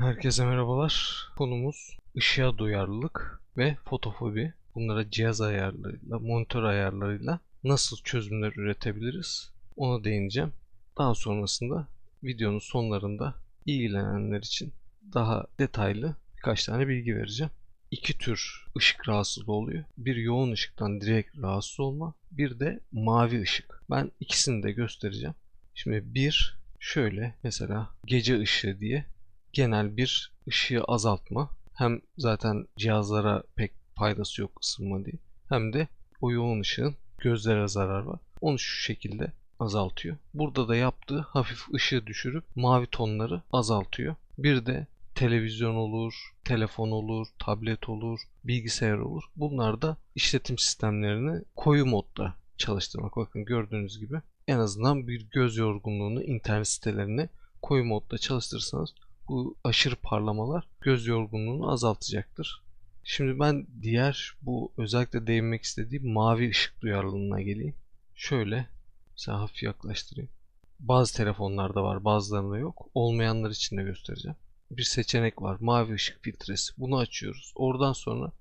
Herkese merhabalar. Konumuz ışığa duyarlılık ve fotofobi. Bunlara cihaz ayarlarıyla, monitör ayarlarıyla nasıl çözümler üretebiliriz? Ona değineceğim. Daha sonrasında videonun sonlarında ilgilenenler için daha detaylı birkaç tane bilgi vereceğim. İki tür ışık rahatsızlığı oluyor. Bir yoğun ışıktan direkt rahatsız olma, bir de mavi ışık. Ben ikisini de göstereceğim. Şimdi bir şöyle mesela gece ışığı diye genel bir ışığı azaltma. Hem zaten cihazlara pek faydası yok ısınma diye. Hem de o yoğun ışığın gözlere zarar var. Onu şu şekilde azaltıyor. Burada da yaptığı hafif ışığı düşürüp mavi tonları azaltıyor. Bir de televizyon olur, telefon olur, tablet olur, bilgisayar olur. Bunlar da işletim sistemlerini koyu modda çalıştırmak. Bakın gördüğünüz gibi en azından bir göz yorgunluğunu internet sitelerine koyu modda çalıştırırsanız bu aşırı parlamalar göz yorgunluğunu azaltacaktır. Şimdi ben diğer bu özellikle değinmek istediğim mavi ışık duyarlılığına geleyim. Şöyle mesela hafif yaklaştırayım. Bazı telefonlarda var bazılarında yok. Olmayanlar için de göstereceğim. Bir seçenek var mavi ışık filtresi. Bunu açıyoruz. Oradan sonra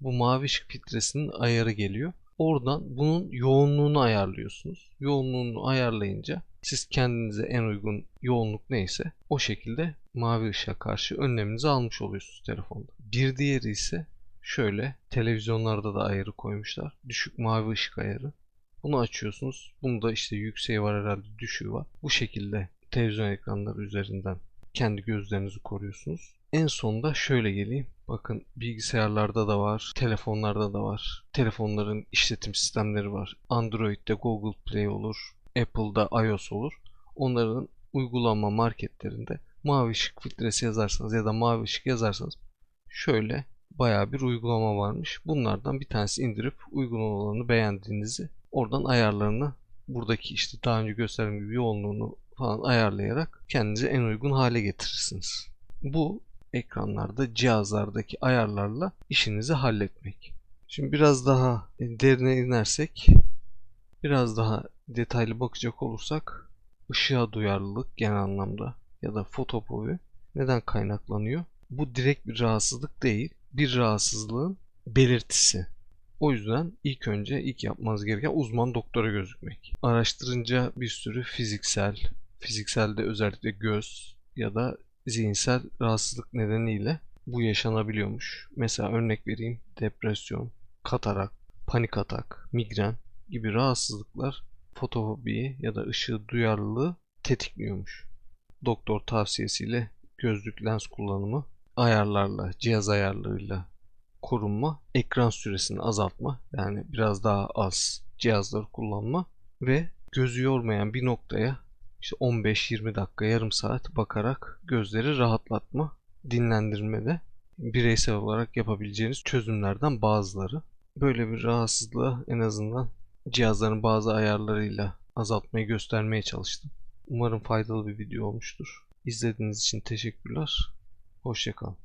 bu mavi ışık filtresinin ayarı geliyor. Oradan bunun yoğunluğunu ayarlıyorsunuz. Yoğunluğunu ayarlayınca siz kendinize en uygun yoğunluk neyse o şekilde mavi ışığa karşı önleminizi almış oluyorsunuz telefonda. Bir diğeri ise şöyle televizyonlarda da ayarı koymuşlar. Düşük mavi ışık ayarı. Bunu açıyorsunuz. Bunda işte yükseği var herhalde düşüğü var. Bu şekilde televizyon ekranları üzerinden kendi gözlerinizi koruyorsunuz. En sonda şöyle geleyim. Bakın bilgisayarlarda da var, telefonlarda da var. Telefonların işletim sistemleri var. Android'de Google Play olur, Apple'da iOS olur. Onların uygulama marketlerinde mavi ışık filtresi yazarsanız ya da mavi ışık yazarsanız şöyle baya bir uygulama varmış. Bunlardan bir tanesi indirip uygun olanı beğendiğinizi oradan ayarlarını buradaki işte daha önce gösterdiğim gibi yoğunluğunu falan ayarlayarak kendinize en uygun hale getirirsiniz. Bu ekranlarda cihazlardaki ayarlarla işinizi halletmek. Şimdi biraz daha derine inersek biraz daha detaylı bakacak olursak ışığa duyarlılık genel anlamda ya da fotofobi neden kaynaklanıyor? Bu direkt bir rahatsızlık değil. Bir rahatsızlığın belirtisi. O yüzden ilk önce ilk yapmanız gereken uzman doktora gözükmek. Araştırınca bir sürü fiziksel, fizikselde özellikle göz ya da zihinsel rahatsızlık nedeniyle bu yaşanabiliyormuş. Mesela örnek vereyim depresyon, katarak, panik atak, migren gibi rahatsızlıklar fotofobiyi ya da ışığı duyarlılığı tetikliyormuş. Doktor tavsiyesiyle gözlük lens kullanımı ayarlarla, cihaz ayarlarıyla korunma, ekran süresini azaltma yani biraz daha az cihazları kullanma ve gözü yormayan bir noktaya işte 15-20 dakika yarım saat bakarak gözleri rahatlatma, dinlendirme de bireysel olarak yapabileceğiniz çözümlerden bazıları. Böyle bir rahatsızlığı en azından cihazların bazı ayarlarıyla azaltmayı göstermeye çalıştım. Umarım faydalı bir video olmuştur. İzlediğiniz için teşekkürler. Hoşçakalın.